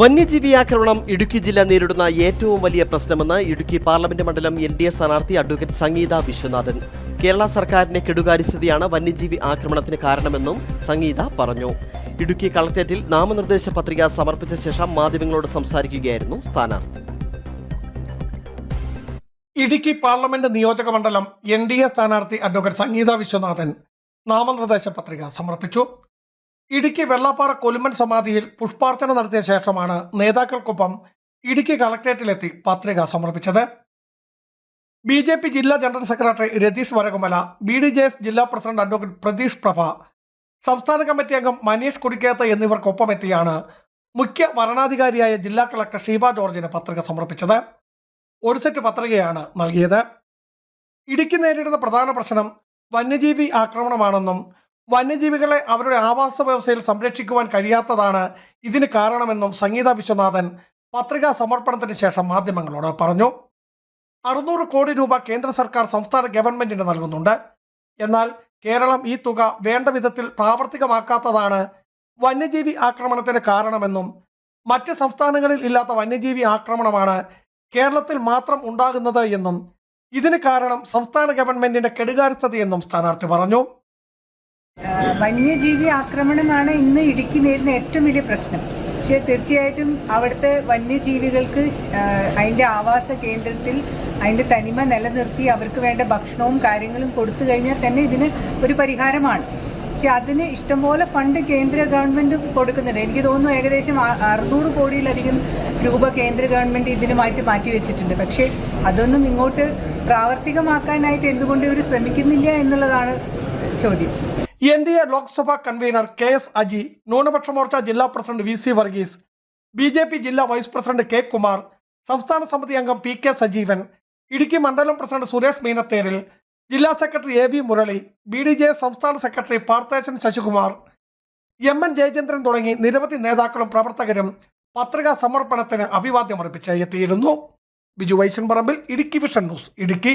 വന്യജീവി ആക്രമണം ഇടുക്കി ജില്ല നേരിടുന്ന ഏറ്റവും വലിയ പ്രശ്നമെന്ന് ഇടുക്കി പാർലമെന്റ് മണ്ഡലം എൻ ഡി എ സ്ഥാനാർത്ഥി അഡ്വക്കേറ്റ് സംഗീത വിശ്വനാഥൻ. കേരള സർക്കാരിന്റെ കെടുകാര്യസ്ഥിതിയാണ് വന്യജീവി ആക്രമണത്തിന് കാരണമെന്നും സംഗീത പറഞ്ഞു. ഇടുക്കി കളക്ടറേറ്റിൽ നാമനിർദ്ദേശ പത്രിക സമർപ്പിച്ച ശേഷം മാധ്യമങ്ങളോട് സംസാരിക്കുകയായിരുന്നു സ്ഥാനാർത്ഥി. ഇടുക്കി പാർലമെന്റ് നിയോജക മണ്ഡലം എൻ ഡി എ സ്ഥാനാർത്ഥി അഡ്വക്കേറ്റ് സംഗീത വിശ്വനാഥൻ നാമനിർദ്ദേശ പത്രിക സമർപ്പിച്ചു. ഇടുക്കി വെള്ളാപ്പാറ കൊലുമൻ സമാധിയിൽ പുഷ്പാർച്ചന നടത്തിയ ശേഷമാണ് നേതാക്കൾക്കൊപ്പം ഇടുക്കി കളക്ടറേറ്റിലെത്തി പത്രിക സമർപ്പിച്ചത്. ബി ജെ പി ജില്ലാ general secretary Ratheesh Varakumala B D J S ജില്ലാ പ്രസിഡന്റ് അഡ്വക്കേറ്റ് പ്രതീഷ് പ്രഭ സംസ്ഥാന കമ്മിറ്റി അംഗം മനീഷ് കുടിക്കേത്ത് എന്നിവർക്കൊപ്പമെത്തിയാണ് മുഖ്യ വരണാധികാരിയായ ജില്ലാ കളക്ടർ ഷീബ ജോർജിന് പത്രിക സമർപ്പിച്ചത്. ഒരു സെറ്റ് പത്രികയാണ് നൽകിയത്. ഇടുക്കി നേരിടുന്ന പ്രധാന പ്രശ്നം വന്യജീവി ആക്രമണമാണെന്നും വന്യജീവികളെ അവരുടെ ആവാസ വ്യവസ്ഥയിൽ സംരക്ഷിക്കുവാൻ കഴിയാത്തതാണ് ഇതിന് കാരണമെന്നും സംഗീത വിശ്വനാഥൻ പത്രികാ സമർപ്പണത്തിന് ശേഷം മാധ്യമങ്ങളോട് പറഞ്ഞു. അറുന്നൂറ് കോടി രൂപ കേന്ദ്ര സർക്കാർ സംസ്ഥാന ഗവൺമെന്റിന് നൽകുന്നുണ്ട്. എന്നാൽ കേരളം ഈ തുക വേണ്ട വിധത്തിൽ പ്രാവർത്തികമാക്കാത്തതാണ് വന്യജീവി ആക്രമണത്തിന് കാരണമെന്നും മറ്റ് സംസ്ഥാനങ്ങളിൽ ഇല്ലാത്ത വന്യജീവി ആക്രമണമാണ് കേരളത്തിൽ മാത്രം ഉണ്ടാകുന്നത് എന്നും ഇതിന് കാരണം സംസ്ഥാന ഗവൺമെന്റിന്റെ കെടുകാര്യസ്ഥതയെന്നും സ്ഥാനാർത്ഥി പറഞ്ഞു. വന്യജീവി ആക്രമണമാണ് ഇന്ന് ഇടുക്കി നേരിടുന്ന ഏറ്റവും വലിയ പ്രശ്നം. പക്ഷേ തീർച്ചയായിട്ടും അവിടുത്തെ വന്യജീവികൾക്ക് അതിന്റെ ആവാസ കേന്ദ്രത്തിൽ അതിന്റെ തനിമ നിലനിർത്തി അവർക്ക് വേണ്ട ഭക്ഷണവും കാര്യങ്ങളും കൊടുത്തു കഴിഞ്ഞാൽ തന്നെ ഇതിന് ഒരു പരിഹാരമാണ്. പക്ഷെ അതിന് ഇഷ്ടംപോലെ ഫണ്ട് കേന്ദ്ര ഗവൺമെന്റ് കൊടുക്കുന്നുണ്ട്. എനിക്ക് തോന്നുന്നു ഏകദേശം അറുന്നൂറ് കോടിയിലധികം രൂപ കേന്ദ്ര ഗവൺമെന്റ് ഇതിനുമായിട്ട് മാറ്റി വെച്ചിട്ടുണ്ട്. പക്ഷേ അതൊന്നും ഇങ്ങോട്ട് പ്രാവർത്തികമാക്കാനായിട്ട് എന്തുകൊണ്ട് ഇവർ ശ്രമിക്കുന്നില്ല എന്നുള്ളതാണ് ചോദ്യം. N D A Lok Sabha convener K S Aji ന്യൂനപക്ഷ മോർച്ച ജില്ലാ president V C Varghese B J P ജില്ലാ വൈസ് പ്രസിഡന്റ് കെ കുമാർ സംസ്ഥാന സമിതി അംഗം പി കെ സജീവൻ ഇടുക്കി മണ്ഡലം പ്രസിഡന്റ് സുരേഷ് മീനത്തേരിൽ ജില്ലാ secretary A V Murali B D J സംസ്ഥാന secretary Partheshan Sasikumar M N Jayachandran തുടങ്ങി നിരവധി നേതാക്കളും പ്രവർത്തകരും പത്രികാ സമർപ്പണത്തിന് അഭിവാദ്യമർപ്പിച്ച് എത്തിയിരുന്നു. Biju Vaishan Parambil Idukki vision news Idukki.